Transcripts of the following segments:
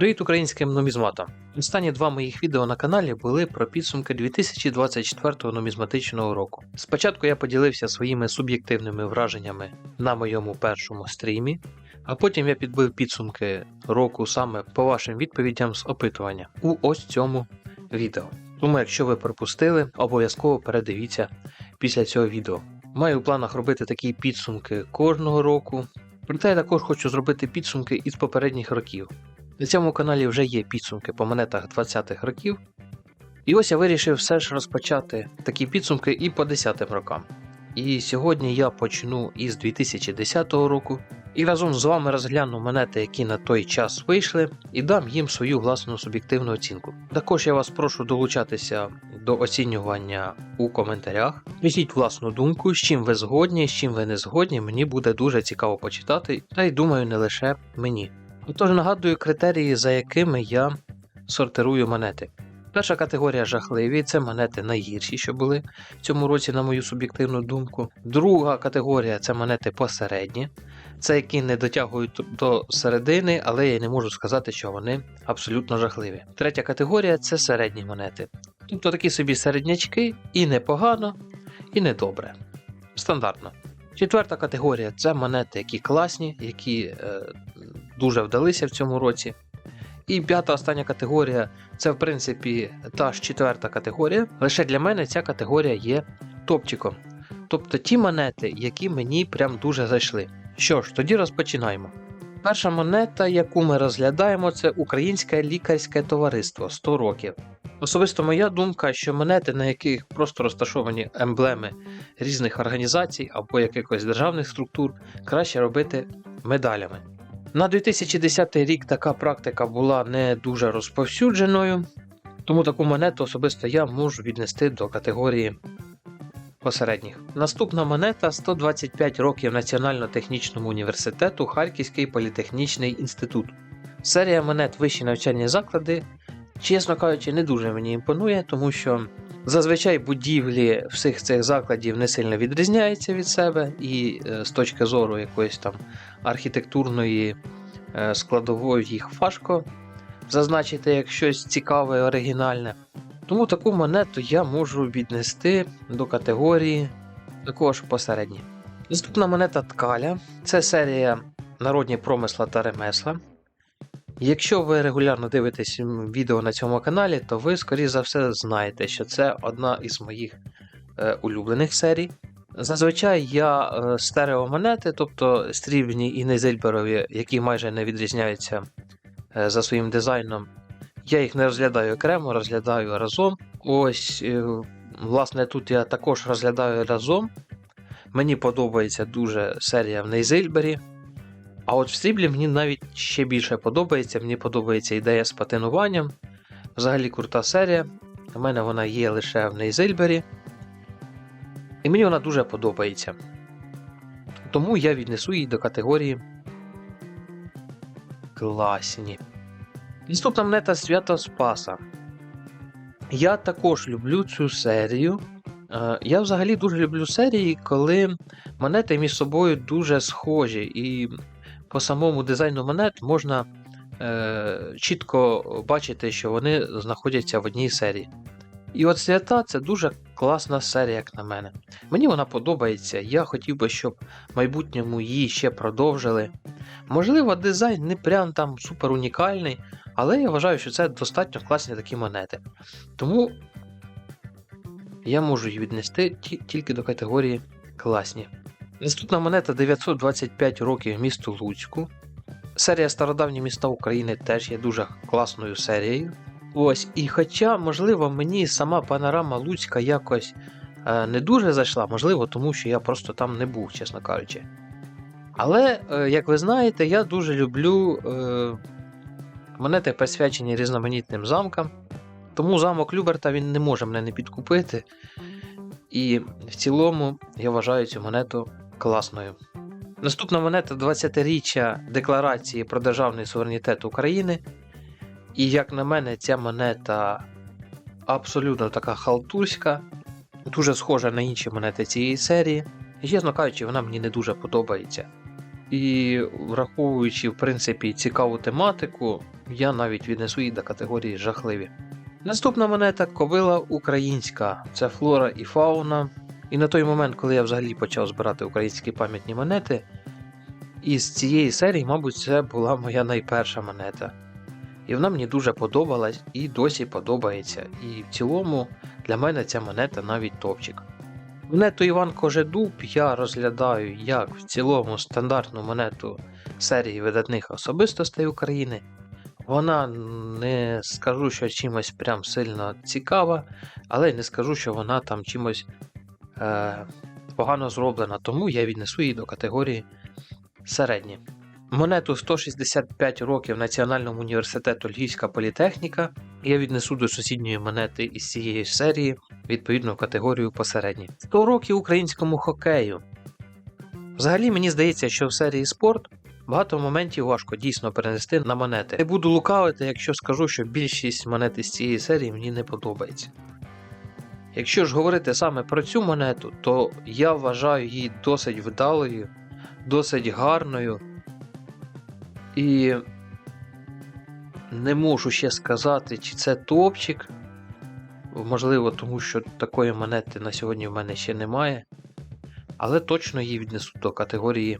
Привіт українським нумізматам! Останні два моїх відео на каналі були про підсумки 2024 нумізматичного року. Спочатку я поділився своїми суб'єктивними враженнями на моєму першому стрімі, а потім я підбив підсумки року саме по вашим відповідям з опитування у ось цьому відео. Тому, якщо ви пропустили, обов'язково передивіться після цього відео. Маю в планах робити такі підсумки кожного року, проте я також хочу зробити підсумки із попередніх років. На цьому каналі вже є підсумки по монетах 20-х років. І ось я вирішив все ж розпочати такі підсумки і по 10-м рокам. І сьогодні я почну із 2010 року і разом з вами розгляну монети, які на той час вийшли, і дам їм свою власну суб'єктивну оцінку. Також я вас прошу долучатися до оцінювання у коментарях. Пишіть власну думку, з чим ви згодні, з чим ви не згодні. Мені буде дуже цікаво почитати, та й думаю, не лише мені. Отож нагадую критерії, за якими я сортирую монети. Перша категорія жахливі це монети найгірші, що були в цьому році, на мою суб'єктивну думку. Друга категорія це монети посередні, це які не дотягують до середини, але я не можу сказати, що вони абсолютно жахливі. Третя категорія це середні монети. Тобто такі собі середнячки і непогано, і недобре. Стандартно. Четверта категорія це монети, які класні, які е, дуже вдалися в цьому році. І п'ята остання категорія це, в принципі, та ж четверта категорія. Лише для мене ця категорія є топчиком. Тобто ті монети, які мені прям дуже зайшли. Що ж, тоді розпочинаємо. Перша монета, яку ми розглядаємо, це Українське лікарське товариство 100 років. Особисто моя думка, що монети, на яких просто розташовані емблеми різних організацій або якихось державних структур, краще робити медалями. На 2010 рік така практика була не дуже розповсюдженою, тому таку монету особисто я можу віднести до категорії посередніх. Наступна монета 125 років Національно-технічному університету Харківський політехнічний інститут. Серія монет вищі навчальні заклади, чесно кажучи, не дуже мені імпонує, тому що зазвичай будівлі всіх цих закладів не сильно відрізняються від себе, і е, з точки зору якоїсь там архітектурної е, складової їх важко зазначити як щось цікаве, оригінальне. Тому таку монету я можу віднести до категорії також посередні. Наступна монета ткаля це серія народні промисла та ремесла. Якщо ви регулярно дивитесь відео на цьому каналі, то ви, скоріше за все, знаєте, що це одна із моїх е, улюблених серій. Зазвичай я е, стереомонети, тобто стрібні і незильберові, які майже не відрізняються е, за своїм дизайном, я їх не розглядаю окремо, розглядаю разом. Ось, е, власне, тут я також розглядаю разом. Мені подобається дуже серія в Нейзильбері. А от в сріблі мені навіть ще більше подобається. Мені подобається ідея з патинуванням. Взагалі крута серія. У мене вона є лише в Нейзильбері. І мені вона дуже подобається. Тому я віднесу її до категорії класні. Наступна монета Свято Спаса. Я також люблю цю серію. Е, Я взагалі дуже люблю серії, коли монети між собою дуже схожі, і по самому дизайну монет можна е, чітко бачити, що вони знаходяться в одній серії. І от свята це дуже класна серія, як на мене. Мені вона подобається. Я хотів би, щоб в майбутньому її ще продовжили. Можливо, дизайн не прям там супер унікальний, але я вважаю, що це достатньо класні такі монети. Тому я можу її віднести тільки до категорії класні. Наступна монета 925 років місту Луцьку. Серія Стародавні міста України теж є дуже класною серією. Ось, і хоча, можливо, мені сама панорама Луцька якось е, не дуже зайшла, можливо, тому що я просто там не був, чесно кажучи. Але, е, як ви знаєте, я дуже люблю е, монети, присвячені різноманітним замкам. Тому замок Люберта він не може мене не підкупити. І в цілому я вважаю цю монету класною. Наступна монета 20-річчя Декларації про державний суверенітет України. І як на мене, ця монета абсолютно така халтурська, дуже схожа на інші монети цієї серії. І, чесно кажучи, вона мені не дуже подобається. І враховуючи, в принципі, цікаву тематику, я навіть віднесу її до категорії жахливі. Наступна монета ковила українська. Це флора і фауна. І на той момент, коли я взагалі почав збирати українські пам'ятні монети, із цієї серії, мабуть, це була моя найперша монета. І вона мені дуже подобалась і досі подобається. І в цілому для мене ця монета навіть топчик. Монету Іван Кожедуб я розглядаю як в цілому стандартну монету серії видатних особистостей України. Вона не скажу, що чимось прям сильно цікава, але й не скажу, що вона там чимось погано зроблена, тому я віднесу її до категорії середні. Монету 165 років Національному університету Львівська політехніка я віднесу до сусідньої монети із цієї серії, відповідно в категорію посередні. 100 років українському хокею. Взагалі мені здається, що в серії спорт багато моментів важко дійсно перенести на монети. Не буду лукавити, якщо скажу, що більшість монет із цієї серії мені не подобається. Якщо ж говорити саме про цю монету, то я вважаю її досить вдалою, досить гарною. І не можу ще сказати, чи це топчик. Можливо, тому що такої монети на сьогодні в мене ще немає. Але точно її віднесу до категорії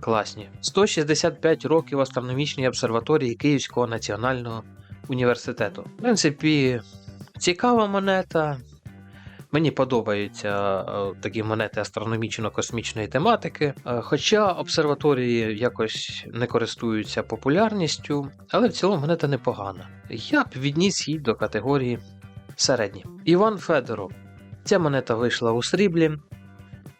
класні. 165 років астрономічній обсерваторії Київського національного університету. В принципі, цікава монета. Мені подобаються е, такі монети астрономічно-космічної тематики. Е, Хоча обсерваторії якось не користуються популярністю, але в цілому монета непогана. Я б відніс її до категорії середні. Іван Федоров. Ця монета вийшла у сріблі.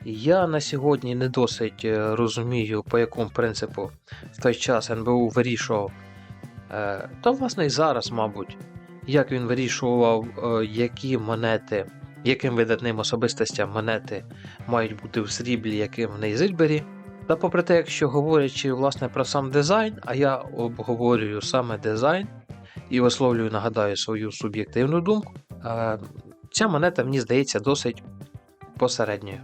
Я на сьогодні не досить е, розумію, по якому принципу в той час НБУ вирішував, та власне і зараз, мабуть, як він вирішував, які монети, яким видатним особистостям монети мають бути в сріблі, яким в Нейзильбері. Та попри те, якщо говорячи власне про сам дизайн, а я обговорюю саме дизайн і висловлюю, нагадаю, свою суб'єктивну думку, е, ця монета мені здається досить посередньою.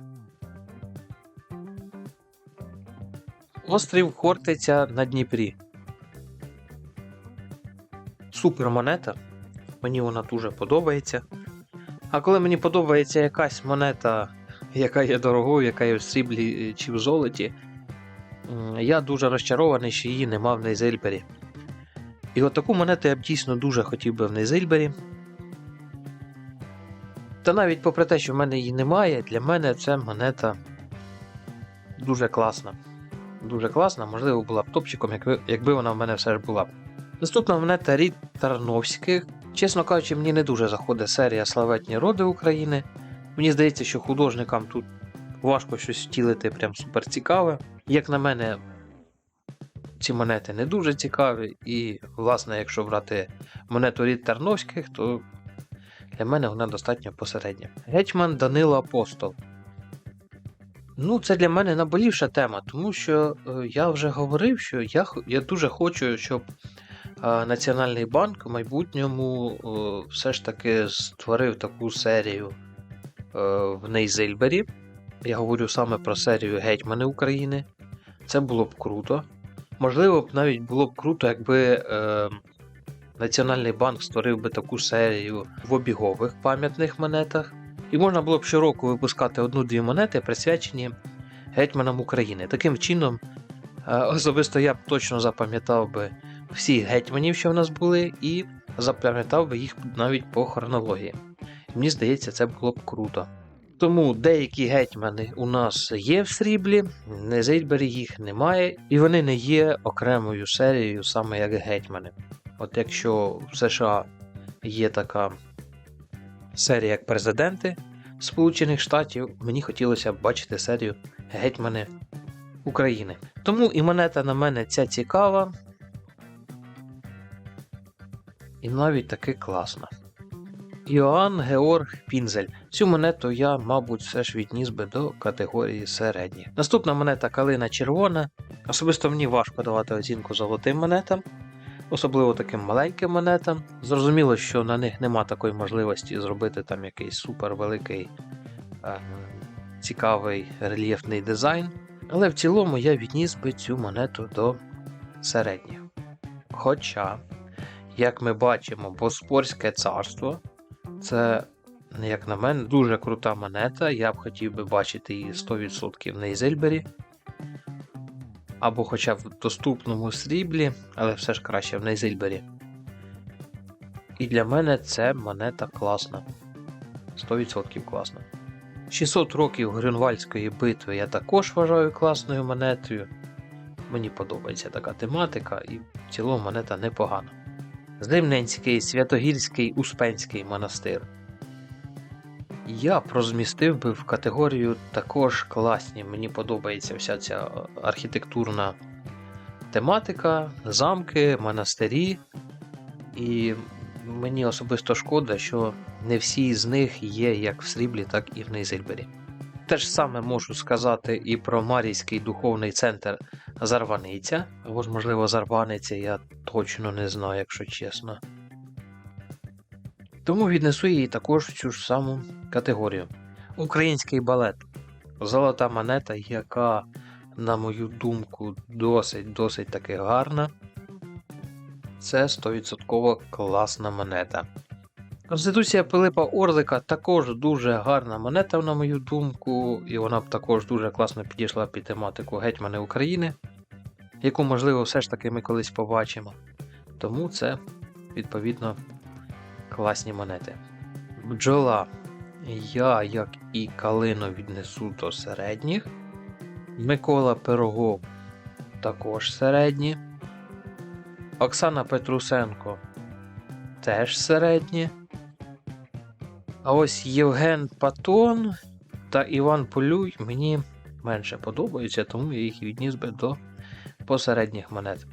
Острів Хортиця на Дніпрі. Супер монета. Мені вона дуже подобається. А коли мені подобається якась монета, яка є дорогою, яка є в сріблі чи в золоті, я дуже розчарований, що її нема в Нейзельбері. І от таку монету я б дійсно дуже хотів би в Нейзельбері. Та навіть попри те, що в мене її немає, для мене ця монета дуже класна. Дуже класна, можливо, була б топчиком, якби, якби вона в мене все ж була. Наступна монета Рід Тарновських. Чесно кажучи, мені не дуже заходить серія Славетні роди України. Мені здається, що художникам тут важко щось втілити прям супер цікаве. Як на мене, ці монети не дуже цікаві, і, власне, якщо брати монету Рід Тарновських, то для мене вона достатньо посередня. Гетьман Данило Апостол. Ну, це для мене наболівша тема, тому що е, я вже говорив, що я, я дуже хочу, щоб Національний банк в майбутньому е, все ж таки створив таку серію е, в Нейзильбері. Я говорю саме про серію Гетьмани України. Це було б круто. Можливо, б навіть було б круто, якби е, Національний банк створив би таку серію в обігових пам'ятних монетах. І можна було б щороку випускати одну-дві монети, присвячені гетьманам України. Таким чином, е, особисто я б точно запам'ятав би всіх гетьманів, що в нас були, і запам'ятав би їх навіть по хронології. Мені здається, це було б круто. Тому деякі гетьмани у нас є в сріблі, в Незельбері їх немає, і вони не є окремою серією, саме як гетьмани. От якщо в США є така серія як президенти Сполучених Штатів, мені хотілося б бачити серію Гетьмани України. Тому і монета на мене ця цікава. І навіть таки класна. Іоанн Георг Пінзель. Цю монету я, мабуть, все ж відніс би до категорії середні. Наступна монета калина червона. Особисто мені важко давати оцінку золотим монетам, особливо таким маленьким монетам. Зрозуміло, що на них нема такої можливості зробити там якийсь супер великий е, цікавий рельєфний дизайн. Але в цілому я відніс би цю монету до середніх. Хоча Як ми бачимо, Боспорське царство це, як на мене, дуже крута монета. Я б хотів би бачити її 100% в Нейзельбері. Або хоча в доступному сріблі, але все ж краще в Нейзельбері. І для мене це монета класна. 100% класна. 600 років Грюнвальдської битви я також вважаю класною монетою. Мені подобається така тематика, і в цілому монета непогана. Зимненський, Святогірський, Успенський монастир. Я розмістив би в категорію також класні. Мені подобається вся ця архітектурна тематика, замки, монастирі. І мені особисто шкода, що не всі з них є як в сріблі, так і в Нейзельбері. Те ж саме можу сказати і про Марійський духовний центр Зарваниця, або ж, можливо, Зарваниця, я точно не знаю, якщо чесно. Тому віднесу її також в цю ж саму категорію. Український балет. Золота монета, яка, на мою думку, досить досить таки гарна. Це 100% класна монета. Конституція Пилипа Орлика також дуже гарна монета, на мою думку, і вона б також дуже класно підійшла під тематику Гетьмани України, яку, можливо, все ж таки ми колись побачимо. Тому це, відповідно, класні монети. Бджола. Я, як і Калину, віднесу до середніх. Микола Пирогов також середні. Оксана Петрусенко теж середні. А ось Євген Патон та Іван Полюй мені менше подобаються, тому я їх відніс би до посередніх монет.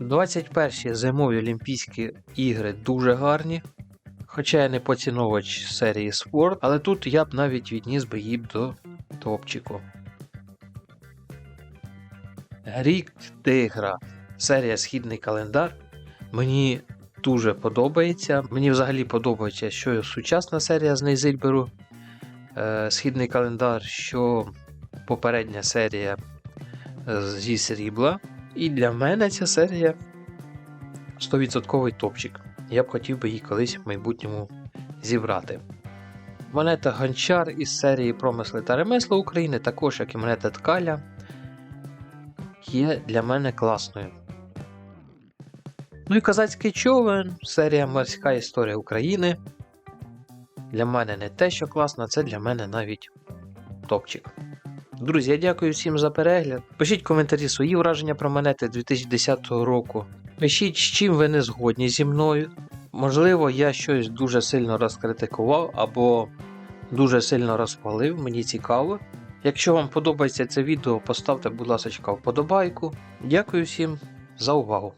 21 зимові Олімпійські ігри дуже гарні. Хоча я не поціновувач серії спорт, але тут я б навіть відніс би їх до топчику. Рік Тигра. Серія Східний календар. Мені дуже подобається. Мені взагалі подобається, що сучасна серія з Нейзильберу. Е, Східний календар, що попередня серія е, зі срібла. І для мене ця серія 100% топчик. Я б хотів би її колись в майбутньому зібрати. Монета Гончар із серії Промисли та ремесла України, також як і монета Ткаля, є для мене класною. Ну і козацький човен, серія Морська історія України. Для мене не те, що класно, це для мене навіть топчик. Друзі, я дякую всім за перегляд. Пишіть коментарі свої враження про монети 2010 року. Пишіть, з чим ви не згодні зі мною. Можливо, я щось дуже сильно розкритикував або дуже сильно розпалив, мені цікаво. Якщо вам подобається це відео, поставте, будь ласка, вподобайку. Дякую всім за увагу.